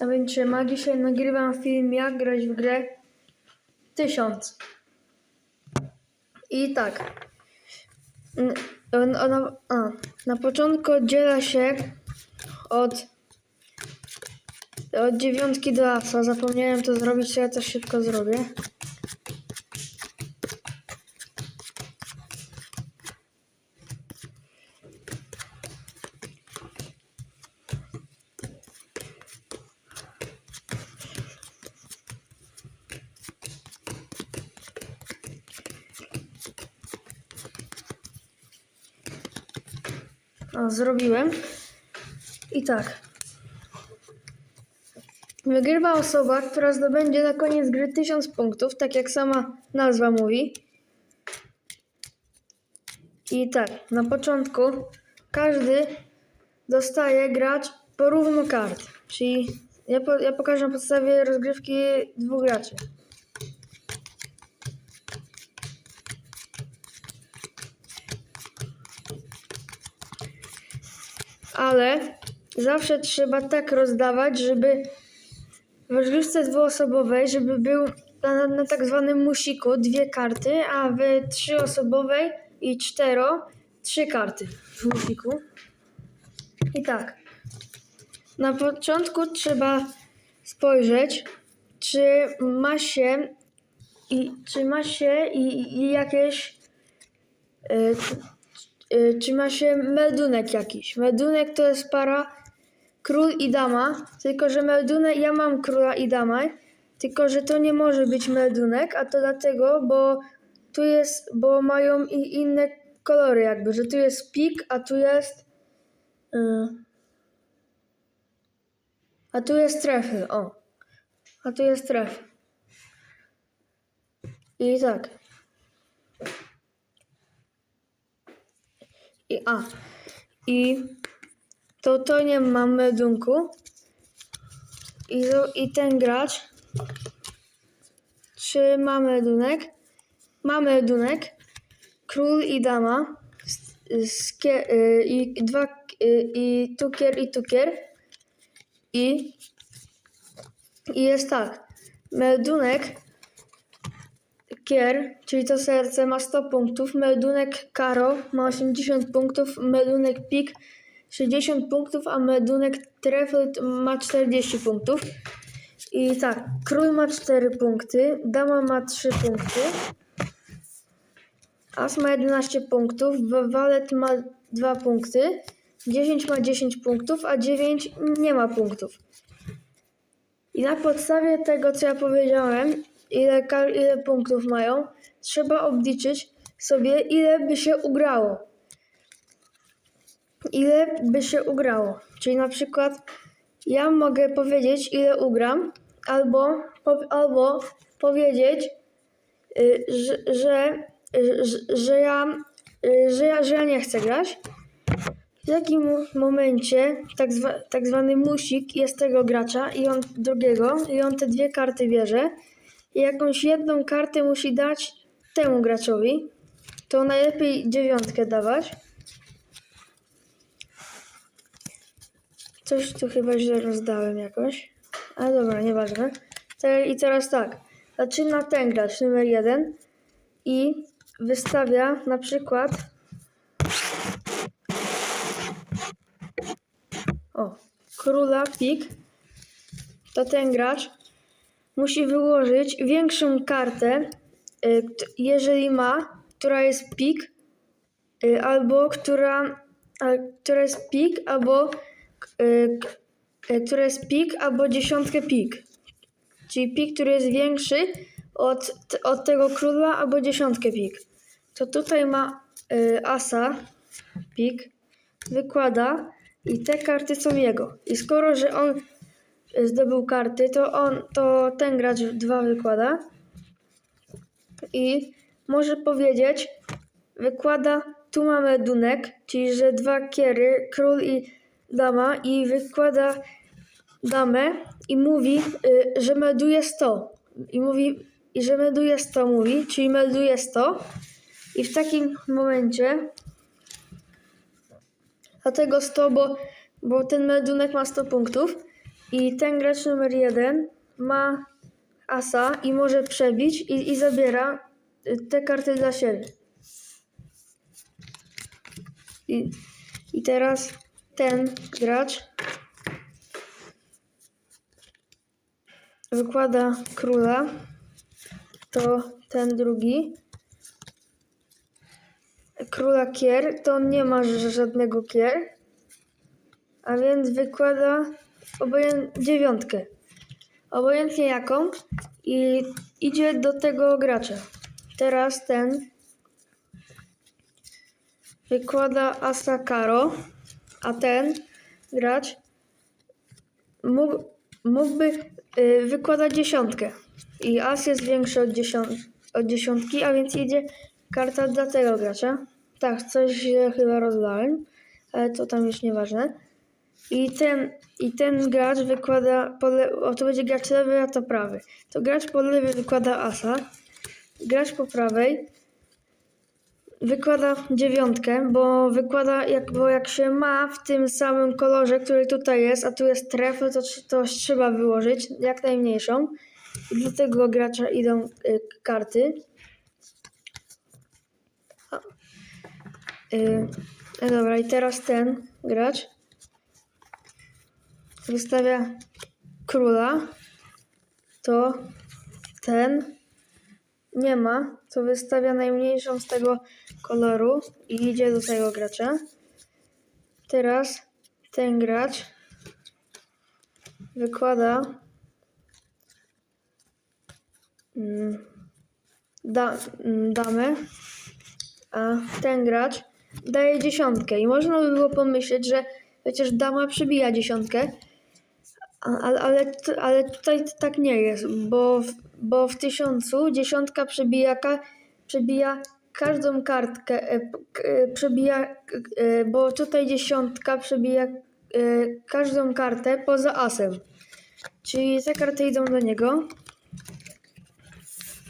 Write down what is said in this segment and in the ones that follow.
A więc ma dzisiaj nagrywam film jak grać w grę 1000. I tak. N- on- ona- a, na początku oddziela się od od dziewiątki do asa. Zapomniałem to zrobić, ja to szybko zrobię. Zrobiłem. I tak. Wygrywa osoba, która zdobędzie na koniec gry 1000 punktów, tak jak sama nazwa mówi. I tak, na początku każdy dostaje grać porówno kart. Czyli ja, po, ja pokażę na podstawie rozgrywki dwóch graczy. Ale zawsze trzeba tak rozdawać, żeby w rozgrywce dwuosobowej, żeby był na, na tak zwanym musiku dwie karty, a w trzyosobowej i cztero trzy karty w musiku. I tak. Na początku trzeba spojrzeć, czy ma się i czy ma się i, i jakieś y, czy ma się meldunek jakiś. Meldunek to jest para król i dama, tylko że meldunek, ja mam króla i damę, tylko że to nie może być meldunek, a to dlatego, bo tu jest, bo mają i inne kolory jakby, że tu jest pik, a tu jest y, a tu jest trefy, o. A tu jest tref. I tak. I a. I to to nie ma meldunku. I, I ten gracz. Czy ma meldunek? Ma meldunek. Król i dama. Y, I dwa. y, I tukier i tukier. I, I jest tak. Meldunek Kier, czyli to serce ma 100 punktów, meldunek Karo ma 80 punktów, meldunek Pik 60 punktów, a meldunek Trefl ma 40 punktów. I tak, król ma 4 punkty, dama ma 3 punkty, as ma 11 punktów, wa- walet ma 2 punkty, 10 ma 10 punktów, a 9 nie ma punktów. I na podstawie tego, co ja powiedziałem, ile, ile punktów mają, trzeba obliczyć sobie, ile by się ugrało. Ile by się ugrało. Czyli na przykład ja mogę powiedzieć, ile ugram, albo, po, albo powiedzieć, y, że, że, że, że, ja, y, że, ja, że ja nie chcę grać. W takim momencie tak, zwa, tak zwany musik jest tego gracza i on drugiego i on te dwie karty bierze jakąś jedną kartę musi dać temu graczowi. To najlepiej dziewiątkę dawać. Coś tu chyba źle rozdałem jakoś. Ale dobra, nieważne. I teraz tak. Zaczyna ten gracz numer jeden i wystawia na przykład O, króla pik, to ten gracz musi wyłożyć większą kartę, y, jeżeli ma, która jest pik, y, albo która, która jest pik, albo y, która jest pik, albo dziesiątkę pik. Czyli pik, który jest większy od, od tego króla, albo dziesiątkę pik. To tutaj ma asa, pik, wykłada i te karty są jego. I skoro, że on zdobył karty, to on, to ten gracz dwa wykłada i może powiedzieć, wykłada, tu mamy dunek, czyli że dwa kiery, król i dama i wykłada damę i mówi, y, że melduje 100. I mówi, i że melduje 100 mówi, czyli melduje 100 i w takim momencie Dlatego 100, bo, bo ten meldunek ma 100 punktów. I ten gracz numer jeden ma asa i może przebić i, i zabiera y, te karty dla siebie. I, I teraz ten gracz wykłada króla, to ten drugi. Króla kier, to on nie ma żadnego kier, a więc wykłada obojętnie dziewiątkę. Obojętnie jaką i idzie do tego gracza. Teraz ten wykłada asa karo, a ten gracz mógł, mógłby y, wykładać dziesiątkę. I as jest większy od, dziesiąt, od dziesiątki, a więc idzie karta dla tego gracza. Tak, coś chyba rozdałem, ale to tam już nieważne. I ten, I ten gracz wykłada, po le- o to będzie gracz lewy, a to prawy. To gracz po lewej wykłada asa, gracz po prawej wykłada dziewiątkę, bo wykłada, jak, bo jak się ma w tym samym kolorze, który tutaj jest, a tu jest trefy, to, to trzeba wyłożyć jak najmniejszą. I do tego gracza idą y, karty. A, y, no dobra, i teraz ten gracz wystawia króla, to ten nie ma, to wystawia najmniejszą z tego koloru i idzie do tego gracza. Teraz ten gracz wykłada mm, da, mm, damę, a ten gracz daje dziesiątkę. I można by było pomyśleć, że przecież dama przebija dziesiątkę, ale, ale, ale tutaj tak nie jest, bo w, bo w tysiącu dziesiątka przebija, ka, przebija każdą kartkę, e, k- e, przebija, e, bo tutaj dziesiątka przebija e, każdą kartę poza asem. Czyli te karty idą do niego.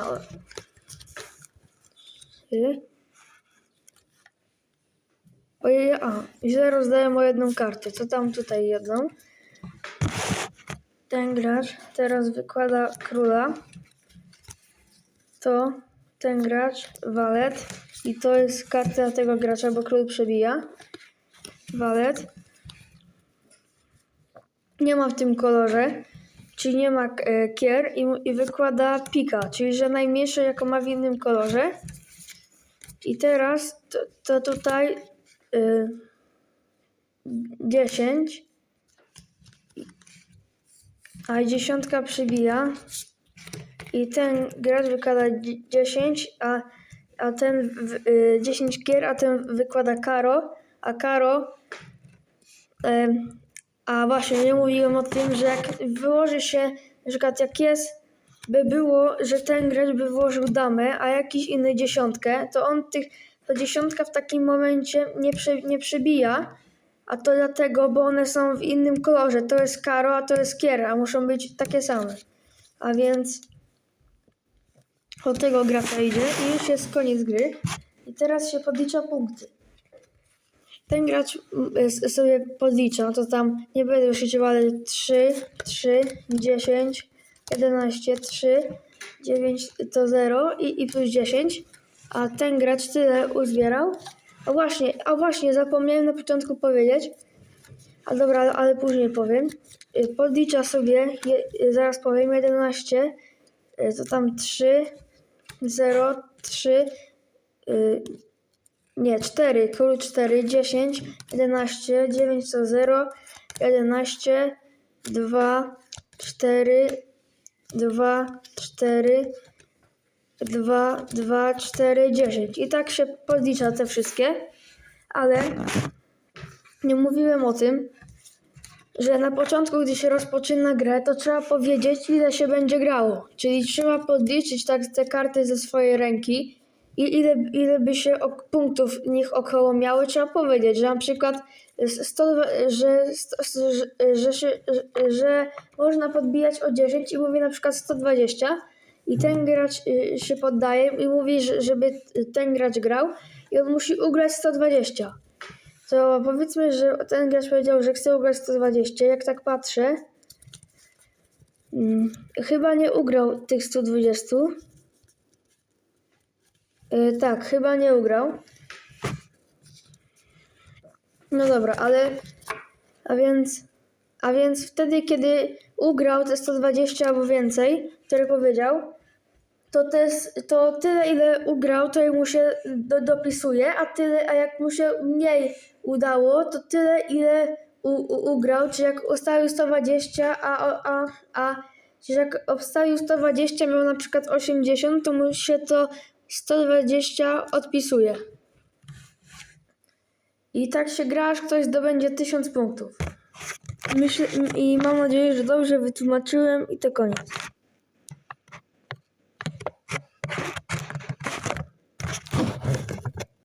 A, o- Trzy. Ojej, a, źle rozdałem o jedną kartę. Co tam tutaj jedną? Ten gracz teraz wykłada króla. To ten gracz walet. I to jest karta tego gracza, bo król przebija. Walet. Nie ma w tym kolorze, czyli nie ma e, kier i, i wykłada pika, czyli że najmniejsze jaką ma w innym kolorze. I teraz to, to tutaj y, 10 a dziesiątka przybija. I ten gracz wykłada dzie- 10, a, a ten w, y, 10 gier, a ten wykłada karo, a karo em, a właśnie nie mówiłem o tym, że jak wyłoży się, na przykład jak jest, by było, że ten gracz by włożył damę, a jakiś inny dziesiątkę, to on tych, ta dziesiątka w takim momencie nie, prze, nie przebija, a to dlatego, bo one są w innym kolorze. To jest karo, a to jest kier, a muszą być takie same. A więc od tego gracza idzie i już jest koniec gry. I teraz się podlicza punkty. Ten gracz mm, sobie podlicza, to tam nie będę już liczył, ale 3, 3, 10, 11, 3, 9 to 0 i, i plus 10. A ten gracz tyle uzbierał. A właśnie, a właśnie, zapomniałem na początku powiedzieć. A dobra, ale, ale później powiem. Y, Podlicza sobie, je, y, zaraz powiem, 11, y, to tam 3, 0, 3, y, nie, 4, król 4, 10, 11, 9 to 0, 11, 2, 4, 2, 4, 2, 2, 4, 10. I tak się podlicza te wszystkie, ale nie mówiłem o tym, że na początku, gdy się rozpoczyna grę, to trzeba powiedzieć, ile się będzie grało. Czyli trzeba podliczyć tak te karty ze swojej ręki i ile, ile by się punktów nich około miały. Trzeba powiedzieć, że na przykład 100, że, sto- że, że, że, że można podbijać o 10 i mówi na przykład 120 i ten gracz y, się poddaje i mówi, że- żeby ten gracz grał i on musi ugrać 120 to powiedzmy, że ten gracz powiedział, że chce ugrać 120. Jak tak patrzę, Mm, chyba nie ugrał tych 120. Y, tak, chyba nie ugrał. No dobra, ale. A więc. A więc wtedy, kiedy ugrał te 120 albo więcej, które powiedział, to, te, to tyle, ile ugrał, to mu się do, dopisuje, a tyle, a jak mu się mniej udało, to tyle, ile u, u, ugrał, czyli jak ustawił 120, a, a, a, czyli jak obstawił 120, miał na przykład 80, to mu się to 120 odpisuje. I tak się gra, aż ktoś zdobędzie 1000 punktów. Myślę, I mam nadzieję, że dobrze wytłumaczyłem i to koniec.